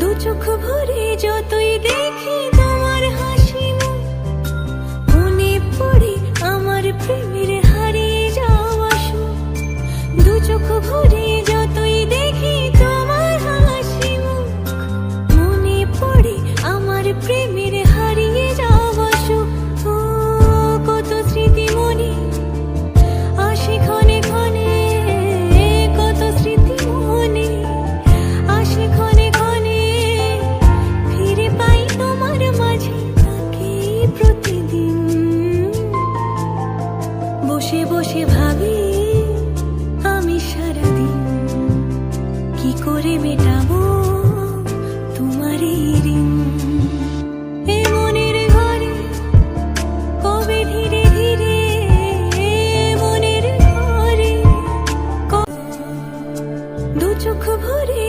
দু চোখ ভরে বসে ভাবি, আমি সারাদিন কি করে মেটাবো তোমার ঋণ? এ ঘরে, কবে ধীরে ধীরে মনের ঘরে দু চোখ ভরে